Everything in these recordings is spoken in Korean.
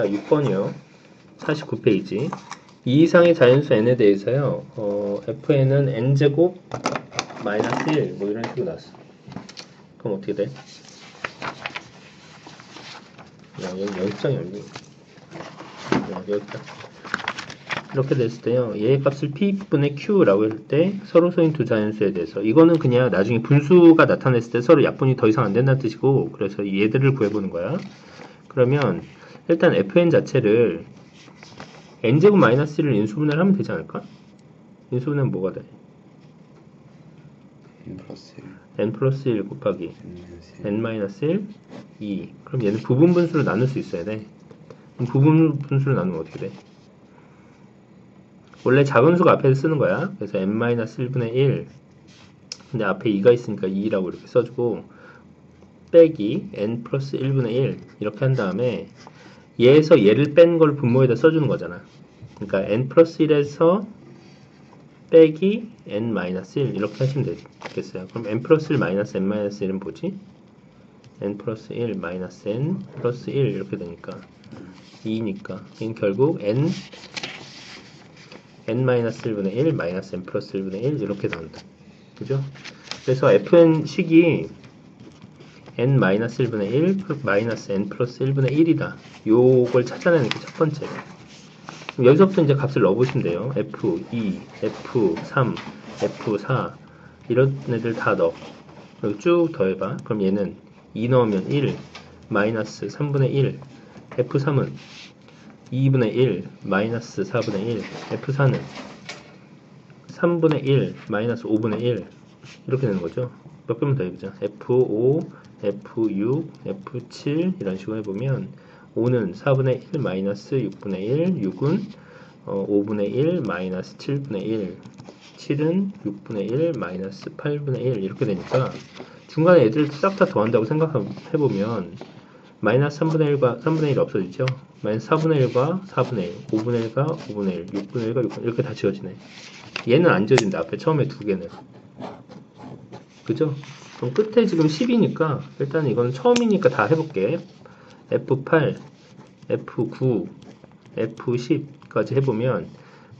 자, 6번이요. 49페이지. 이 이상의 자연수 n에 대해서요. 어, fn은 n제곱 마이너스 1, 뭐 이런 식으로 나왔어. 그럼 어떻게 돼? 야, 여기 연습장이 없니? 야, 여기 있다. 이렇게 됐을 때요. 얘의 값을 p분의 q라고 할때 서로 소인 두 자연수에 대해서 이거는 그냥 나중에 분수가 나타냈을 때 서로 약분이 더 이상 안 된다는 뜻이고 그래서 얘들을 구해보는 거야. 그러면 일단 fn 자체를 n제곱 마이너스 1을 인수분해를 하면 되지 않을까? 인수분해는 뭐가 돼? n 플러스 1 n 플러스 1 곱하기 마이너스 1 n 마이너스 1, 2 그럼 얘는 부분 분수로 나눌 수 있어야 돼. 그럼 부분 분수로 나누면 어떻게 돼? 원래 작은 수가 앞에서 쓰는 거야. 그래서 n 마이너스 1분의 1 근데 앞에 2가 있으니까 2라고 이렇게 써주고 빼기 n 플러스 1분의 1 이렇게 한 다음에 얘에서 얘를 뺀 걸 분모에다 써주는 거잖아 그러니까 n 플러스 1에서 빼기 n 마이너스 1 이렇게 하시면 되겠어요. 그럼 n 플러스 1 마이너스 n 마이너스 1은 뭐지? n 플러스 1 마이너스 n 플러스 1 이렇게 되니까 2니까 얘는 결국 n n 마이너스 1분의 1 마이너스 n 플러스 1분의 1 이렇게 나온다. 그죠? 그래서 fn 식이 n 마이너스 1분의 1 마이너스 n 플러스 1분의 1이다. 요걸 찾아내는 게 첫 번째. 여기서부터 이제 값을 넣어보시면 돼요. F2, F3, F4 이런 애들 다 넣어. 그리고 쭉 더해봐. 그럼 얘는 2 넣으면 1, 마이너스 3분의 1, F3은 2분의 1, 마이너스 4분의 1, F4는 3분의 1, 마이너스 5분의 1 이렇게 되는 거죠. 몇 개만 더 해보자. F5, F6, F7 이런 식으로 해보면 5는 4분의 1 마이너스 6분의 1, 6은 어, 5분의 1 마이너스 7분의 1, 7은 6분의 1 마이너스 8분의 1 이렇게 되니까 중간에 애들 싹 다 더한다고 생각해보면 마이너스 3분의 1과 3분의 1이 없어지죠. 마이너스 4분의 1과 4분의 1, 5분의 1과 5분의 1, 6분의 1과 6분의 1 이렇게 다 지워지네. 얘는 안 지워진다. 앞에 처음에 두 개는. 그죠? 그럼 끝에 지금 10이니까 일단 이거는 처음이니까 다 해볼게. F8, F9, F10까지 해보면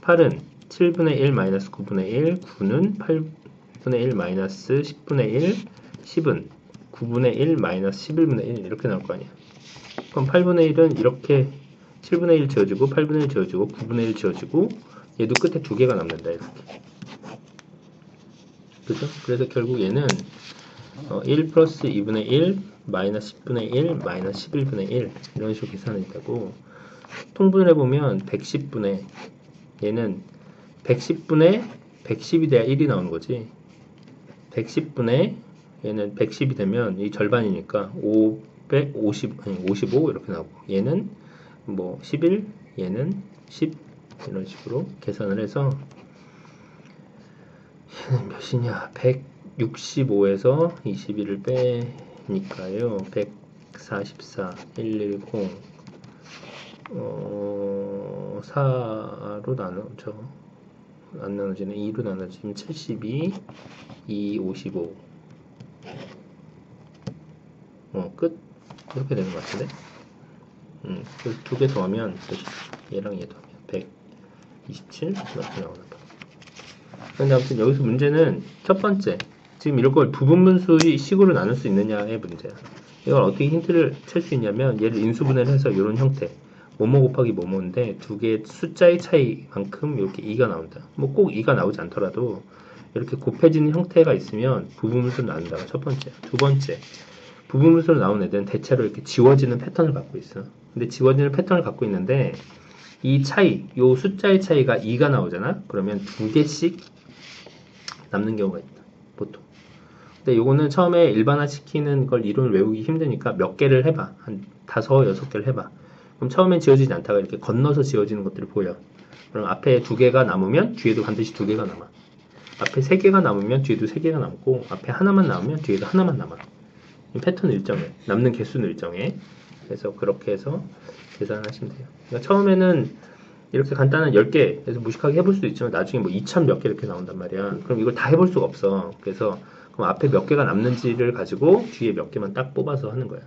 8은 7분의 1 마이너스 9분의 1, 9는 8분의 1 마이너스 10분의 1, 10은 9분의 1 마이너스 11분의 1 이렇게 나올 거 아니야. 그럼 8분의 1은 이렇게 7분의 1 지워지고 8분의 1 지워지고 9분의 1 지워지고 얘도 끝에 두 개가 남는다 이렇게. 그죠? 그래서 결국 얘는 어, 1 플러스 2분의 1 마이너스 10분의 1 마이너스 11분의 1 이런 식으로 계산이 되고 통분을 해보면 110분의 얘는 110분의 110이 돼야 1이 나오는 거지 110분의 얘는 110이 되면 이 절반이니까 550 아니 55 이렇게 나오고 얘는 뭐 11 얘는 10 이런 식으로 계산을 해서 얘는 몇이냐? 165에서 21을 빼니까요. 144 110 어, 4로 나누죠 안 나눠지네. 2로 나눠지면 72 2 55 어, 끝. 이렇게 되는 것 같은데? 음, 두개 더하면 얘랑 얘 더하면 127 이렇게 나오나 봐 근데 아무튼 여기서 문제는 첫 번째 지금 이런 걸 부분분수의 식으로 나눌 수 있느냐의 문제야. 이걸 어떻게 힌트를 칠 수 있냐면 얘를 인수분해를 해서 이런 형태 뭐뭐 곱하기 뭐뭐인데 두 개의 숫자의 차이만큼 이렇게 2가 나온다. 뭐 꼭 2가 나오지 않더라도 이렇게 곱해지는 형태가 있으면 부분분수를 나눈다가 첫 번째. 두 번째 부분분수로 나온 애들은 대체로 이렇게 지워지는 패턴을 갖고 있어. 근데 지워지는 패턴을 갖고 있는데 이 차이, 요 숫자의 차이가 2가 나오잖아? 그러면 두 개씩 남는 경우가 있다. 보통. 근데 요거는 처음에 일반화 시키는 걸 이론을 외우기 힘드니까 몇 개를 해봐. 한 다섯, 여섯 개를 해봐. 그럼 처음엔 지워지지 않다가 이렇게 건너서 지워지는 것들이 보여. 그럼 앞에 두 개가 남으면 뒤에도 반드시 두 개가 남아. 앞에 세 개가 남으면 뒤에도 세 개가 남고 앞에 하나만 남으면 뒤에도 하나만 남아. 이 패턴 일정해. 남는 개수는 일정해. 그래서 그렇게 해서 계산을 하시면 돼요. 그러니까 처음에는 이렇게 간단한 10개 해서 무식하게 해볼 수도 있지만 나중에 뭐 2천 몇 개 이렇게 나온단 말이야. 그럼 이걸 다 해볼 수가 없어. 그래서 그럼 앞에 몇 개가 남는지를 가지고 뒤에 몇 개만 딱 뽑아서 하는 거야.